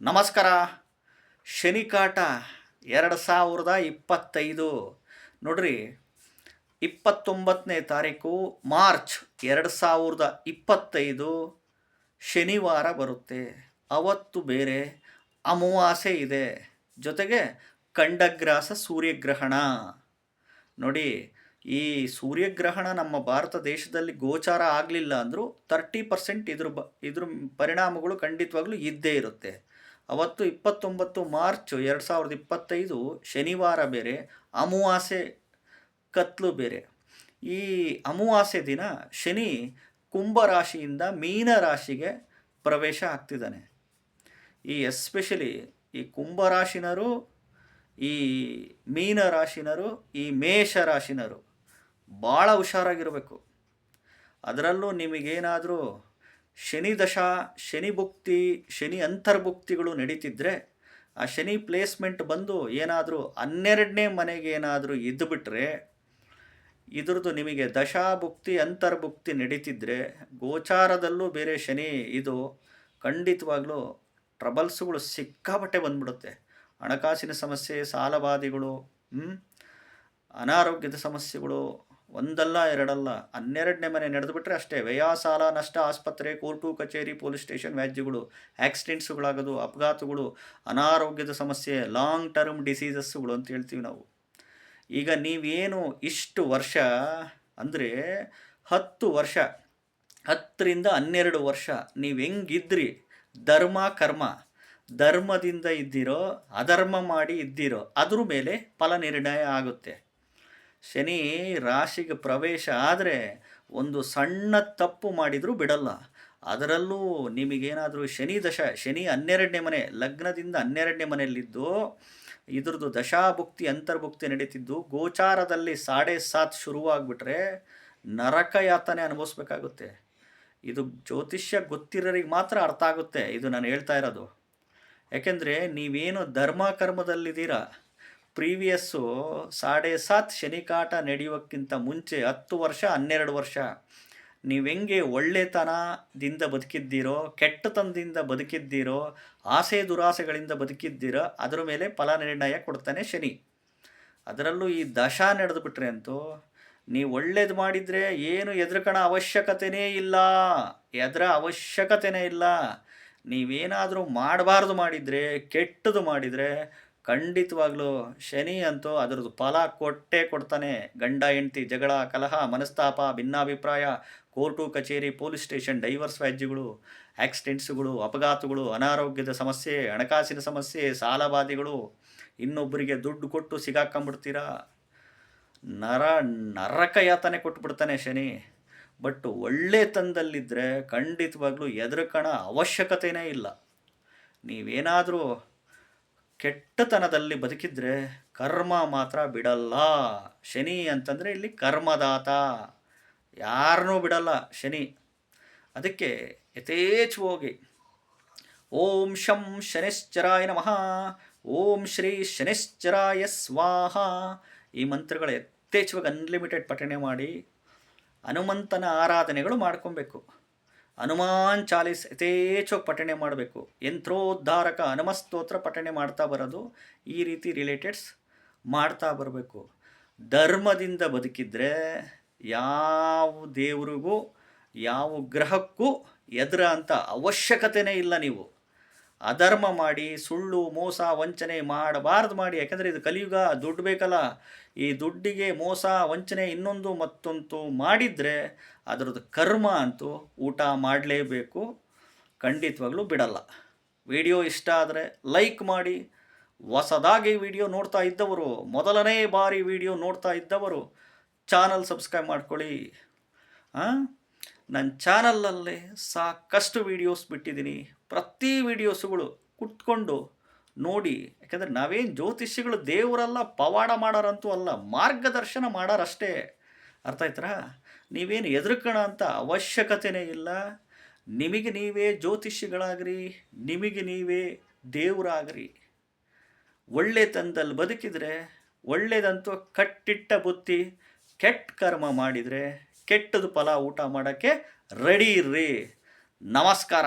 ನಮಸ್ಕಾರ. ಶನಿಕಾಟ ಎರಡು ಸಾವಿರದ ಇಪ್ಪತ್ತೈದು. ನೋಡ್ರಿ, ಇಪ್ಪತ್ತೊಂಬತ್ತನೇ ತಾರೀಕು ಮಾರ್ಚ್ ಎರಡು ಸಾವಿರದ ಇಪ್ಪತ್ತೈದು ಶನಿವಾರ ಬರುತ್ತೆ. ಅವತ್ತು ಬೇರೆ ಅಮಾವಾಸ್ಯೆ ಇದೆ. ಜೊತೆಗೆ ಖಂಡಗ್ರಾಸ ಸೂರ್ಯಗ್ರಹಣ. ನೋಡಿ, ಈ ಸೂರ್ಯಗ್ರಹಣ ನಮ್ಮ ಭಾರತ ದೇಶದಲ್ಲಿ ಗೋಚಾರ ಆಗಲಿಲ್ಲ ಅಂದರೂ ತರ್ಟಿ ಪರ್ಸೆಂಟ್ ಇದ್ರ ಬ, ಇದ್ರ ಪರಿಣಾಮಗಳು ಖಂಡಿತವಾಗ್ಲೂ ಇದ್ದೇ ಇರುತ್ತೆ. ಅವತ್ತು ಇಪ್ಪತ್ತೊಂಬತ್ತು ಮಾರ್ಚ್ ಎರಡು ಸಾವಿರದ ಇಪ್ಪತ್ತೈದು ಶನಿವಾರ ಬೇರೆ, ಅಮಾವಾಸ್ಯೆ ಕತ್ಲು ಬೇರೆ. ಈ ಅಮಾವಾಸ್ಯೆ ದಿನ ಶನಿ ಕುಂಭರಾಶಿಯಿಂದ ಮೀನ ರಾಶಿಗೆ ಪ್ರವೇಶ ಆಗ್ತಿದ್ದಾನೆ. ಈ ಎಸ್ಪೆಷಲಿ ಈ ಕುಂಭರಾಶಿನರು ಈ ಮೀನ ರಾಶಿನರು, ಈ ಮೇಷ ರಾಶಿನರು ಭಾಳ ಹುಷಾರಾಗಿರಬೇಕು. ಅದರಲ್ಲೂ ನಿಮಗೇನಾದರೂ ಶನಿ ದಶಾ, ಶನಿ ಭುಕ್ತಿ, ಶನಿ ಅಂತರ್ಭುಕ್ತಿಗಳು ನಡೀತಿದ್ರೆ ಆ ಶನಿ ಪ್ಲೇಸ್ಮೆಂಟ್ ಬಂದು ಏನಾದರೂ ಹನ್ನೆರಡನೇ ಮನೆಗೆ ಏನಾದರೂ ಇದ್ದುಬಿಟ್ರೆ ಇದ್ರದ್ದು ನಿಮಗೆ ದಶಾಭುಕ್ತಿ ಅಂತರ್ಭುಕ್ತಿ ನಡೀತಿದ್ರೆ ಗೋಚಾರದಲ್ಲೂ ಬೇರೆ ಶನಿ ಇದು ಖಂಡಿತವಾಗ್ಲೂ ಟ್ರಬಲ್ಸ್ಗಳು ಸಿಕ್ಕಾಪಟ್ಟೆ ಬಂದ್ಬಿಡುತ್ತೆ. ಹಣಕಾಸಿನ ಸಮಸ್ಯೆ, ಸಾಲಬಾಧೆಗಳು ಅನಾರೋಗ್ಯದ ಸಮಸ್ಯೆಗಳು ಒಂದಲ್ಲ ಎರಡಲ್ಲ ಹನ್ನೆರಡನೇ ಮನೆ ನಡೆದುಬಿಟ್ರೆ ಅಷ್ಟೇ. ವ್ಯಯ, ಸಾಲ, ನಷ್ಟ, ಆಸ್ಪತ್ರೆ, ಕೋರ್ಟು, ಕಚೇರಿ, ಪೊಲೀಸ್ ಸ್ಟೇಷನ್, ವ್ಯಾಜ್ಯಗಳು, ಆಕ್ಸಿಡೆಂಟ್ಸುಗಳಾಗೋದು, ಅಪಘಾತಗಳು, ಅನಾರೋಗ್ಯದ ಸಮಸ್ಯೆ ಲಾಂಗ್ ಟರ್ಮ್ ಡಿಸೀಸಸ್ಸುಗಳು ಅಂತ ಹೇಳ್ತೀವಿ ನಾವು. ಈಗ ನೀವೇನು ಇಷ್ಟು ವರ್ಷ ಅಂದರೆ ಹತ್ತು ವರ್ಷ, ಹತ್ತರಿಂದ ಹನ್ನೆರಡು ವರ್ಷ ನೀವು ಹೆಂಗಿದ್ರಿ? ಧರ್ಮ, ಕರ್ಮ. ಧರ್ಮದಿಂದ ಇದ್ದಿರೋ, ಅಧರ್ಮ ಮಾಡಿ ಇದ್ದಿರೋ, ಅದ್ರ ಮೇಲೆ ಫಲ ನಿರ್ಣಯ ಆಗುತ್ತೆ. ಶನಿ ರಾಶಿಗೆ ಪ್ರವೇಶ ಆದರೆ ಒಂದು ಸಣ್ಣ ತಪ್ಪು ಮಾಡಿದರೂ ಬಿಡಲ್ಲ. ಅದರಲ್ಲೂ ನಿಮಗೇನಾದರೂ ಶನಿ ದಶ, ಶನಿ ಹನ್ನೆರಡನೇ ಮನೆ, ಲಗ್ನದಿಂದ ಹನ್ನೆರಡನೇ ಮನೆಯಲ್ಲಿದ್ದು, ಇದ್ರದ್ದು ದಶಾಭುಕ್ತಿ, ಅಂತರ್ಭುಕ್ತಿ ನಡೀತಿದ್ದು, ಗೋಚಾರದಲ್ಲಿ ಸಾಡೆ ಸಾತ್ ಶುರುವಾಗ್ಬಿಟ್ರೆ ನರಕ ಯಾತನೆ ಅನುಭವಿಸ್ಬೇಕಾಗುತ್ತೆ. ಇದು ಜ್ಯೋತಿಷ್ಯ ಗೊತ್ತಿರೋರಿಗೆ ಮಾತ್ರ ಅರ್ಥ ಆಗುತ್ತೆ, ಇದು ನಾನು ಹೇಳ್ತಾ ಇರೋದು. ಯಾಕೆಂದರೆ ನೀವೇನು ಧರ್ಮ ಕರ್ಮದಲ್ಲಿದ್ದೀರಾ ಪ್ರೀವಿಯಸ್ಸು ಸಾಡೆ ಸಾತ್ ಶನಿಕಾಟ ನಡೆಯೋಕ್ಕಿಂತ ಮುಂಚೆ ಹತ್ತು ವರ್ಷ, ಹನ್ನೆರಡು ವರ್ಷ. ನೀವು ಹೆಂಗೆ ಒಳ್ಳೆತನದಿಂದ ಬದುಕಿದ್ದೀರೋ, ಕೆಟ್ಟತನದಿಂದ ಬದುಕಿದ್ದೀರೋ, ಆಸೆ ದುರಾಸೆಗಳಿಂದ ಬದುಕಿದ್ದೀರೋ, ಅದರ ಮೇಲೆ ಫಲ ನಿರ್ಣಯ ಕೊಡ್ತಾನೆ ಶನಿ. ಅದರಲ್ಲೂ ಈ ದಶ ನಡೆದು ಬಿಟ್ರೆ ಅಂತೂ ನೀವು ಒಳ್ಳೇದು ಮಾಡಿದರೆ ಏನು ಎದುರುಕಣ ಅವಶ್ಯಕತೆಯೇ ಇಲ್ಲ. ಎದರ ಅವಶ್ಯಕತೆಯೇ ಇಲ್ಲ. ನೀವೇನಾದರೂ ಮಾಡಬಾರ್ದು ಮಾಡಿದರೆ, ಕೆಟ್ಟದು ಮಾಡಿದರೆ ಖಂಡಿತವಾಗ್ಲೂ ಶನಿ ಅಂತೂ ಅದರದ್ದು ಫಲ ಕೊಟ್ಟೇ ಕೊಡ್ತಾನೆ. ಗಂಡ, ಹೆಂಡತಿ, ಜಗಳ, ಕಲಹ, ಮನಸ್ತಾಪ, ಭಿನ್ನಾಭಿಪ್ರಾಯ, ಕೋರ್ಟು, ಕಚೇರಿ, ಪೊಲೀಸ್ ಸ್ಟೇಷನ್, ಡೈವರ್ಸ್ ವ್ಯಾಜ್ಯಗಳು, ಆಕ್ಸಿಡೆಂಟ್ಸ್ಗಳು, ಅಪಘಾತಗಳು, ಅನಾರೋಗ್ಯದ ಸಮಸ್ಯೆ, ಹಣಕಾಸಿನ ಸಮಸ್ಯೆ ಸಾಲಬಾಧೆಗಳು ಇನ್ನೊಬ್ಬರಿಗೆ ದುಡ್ಡು ಕೊಟ್ಟು ಸಿಗಾಕೊಂಬಿಡ್ತೀರಾ ನರ, ನರಕ ಯಾತನೆ ಕೊಟ್ಬಿಡ್ತಾನೆ ಶನಿ. ಬಟ್ ಒಳ್ಳೆ ತಂದಲ್ಲಿದ್ದರೆ ಖಂಡಿತವಾಗ್ಲೂ ಎದುರುಕಣ ಅವಶ್ಯಕತೆಯೇ ಇಲ್ಲ. ನೀವೇನಾದರೂ ಕೆಟ್ಟತನದಲ್ಲಿ ಬದುಕಿದ್ರೆ ಕರ್ಮ ಮಾತ್ರ ಬಿಡಲ್ಲ. ಶನಿ ಅಂತಂದರೆ ಇಲ್ಲಿ ಕರ್ಮದಾತ. ಯಾರನ್ನೂ ಬಿಡಲ್ಲ ಶನಿ. ಅದಕ್ಕೆ ಯಥೇಚ್ಛವಾಗಿ ಓಂ ಶಂ ಶನಿಶ್ಚರಾಯ ನಮಃ. ಓಂ ಶ್ರೀ ಶನಿಶ್ಚರಾಯ ಸ್ವಾಹ. ಈ ಮಂತ್ರಗಳ ಯಥೇಚ್ಛವಾಗಿ ಅನ್ಲಿಮಿಟೆಡ್ ಪಠಣೆ ಮಾಡಿ ಹನುಮಂತನ ಆರಾಧನೆಗಳು ಮಾಡ್ಕೊಬೇಕು. ಹನುಮಾನ್ ಚಾಲೀಸ್ ಯಥೇಚ್ಛವಾಗಿ ಪಠಣೆ ಮಾಡಬೇಕು. ಯಂತ್ರೋದ್ಧಾರಕ ಹನುಮಸ್ತೋತ್ರ ಪಠಣೆ ಮಾಡ್ತಾ ಬರೋದು ಈ ರೀತಿ ರಿಲೇಟೆಡ್ಸ್ ಮಾಡ್ತಾ ಬರಬೇಕು. ಧರ್ಮದಿಂದ ಬದುಕಿದ್ರೆ ಯಾವ ದೇವರಿಗೂ, ಯಾವ ಗ್ರಹಕ್ಕೂ ಎದುರ ಅಂತ ಅವಶ್ಯಕತೆಯೇ ಇಲ್ಲ ನೀವು. ಅಧರ್ಮ ಮಾಡಿ, ಸುಳ್ಳು, ಮೋಸ, ವಂಚನೆ ಮಾಡಬಾರ್ದು ಮಾಡಿ. ಯಾಕಂದರೆ ಇದು ಕಲಿಯುಗ, ದುಡ್ಡು ಬೇಕಲ್ಲ. ಈ ದುಡ್ಡಿಗೆ ಮೋಸ, ವಂಚನೆ ಇನ್ನೊಂದು ಮತ್ತೊಂದು ಮಾಡಿದರೆ ಅದರದ್ದು ಕರ್ಮ ಅಂತೂ ಊಟ ಮಾಡಲೇಬೇಕು. ಖಂಡಿತವಾಗ್ಲೂ ಬಿಡಲ್ಲ. ವಿಡಿಯೋ ಇಷ್ಟ ಆದರೆ ಲೈಕ್ ಮಾಡಿ. ಹೊಸದಾಗಿ ವಿಡಿಯೋ ನೋಡ್ತಾ ಇದ್ದವರು, ಮೊದಲನೇ ಬಾರಿ ವಿಡಿಯೋ ನೋಡ್ತಾ ಇದ್ದವರು, ಚಾನಲ್ ಸಬ್ಸ್ಕ್ರೈಬ್ ಮಾಡ್ಕೊಳ್ಳಿ. ನನ್ನ ಚಾನಲಲ್ಲೇ ಸಾಕಷ್ಟು ವೀಡಿಯೋಸ್ ಬಿಟ್ಟಿದ್ದೀನಿ. ಪ್ರತಿ ವೀಡಿಯೋಸುಗಳು ಕುತ್ಕೊಂಡು ನೋಡಿ. ಯಾಕಂದರೆ ನಾವೇನು ಜ್ಯೋತಿಷಿಗಳು ದೇವರಲ್ಲ ಪವಾಡ ಮಾಡೋರಂತೂ ಅಲ್ಲ, ಮಾರ್ಗದರ್ಶನ ಮಾಡೋರಷ್ಟೇ. ಅರ್ಥ ಆಯ್ತರ? ನೀವೇನು ಎದುರುಕಣ ಅಂತ ಅವಶ್ಯಕತೆಯೇ ಇಲ್ಲ. ನಿಮಗೆ ನೀವೇ ಜ್ಯೋತಿಷಿಗಳಾಗ್ರಿ ನಿಮಗೆ ನೀವೇ ದೇವರಾಗ್ರಿ. ಒಳ್ಳೆ ತಂದಲ್ಲಿ ಬದುಕಿದರೆ ಒಳ್ಳೆಯದಂತೂ ಕಟ್ಟಿಟ್ಟ ಬುತ್ತಿ ಕೆಟ್ಟ ಕರ್ಮ ಮಾಡಿದರೆ, ಕೆಟ್ಟದು ಫಲ ಊಟ ಮಾಡೋಕ್ಕೆ ರೆಡಿ ಇರ್ರಿ. ನಮಸ್ಕಾರ.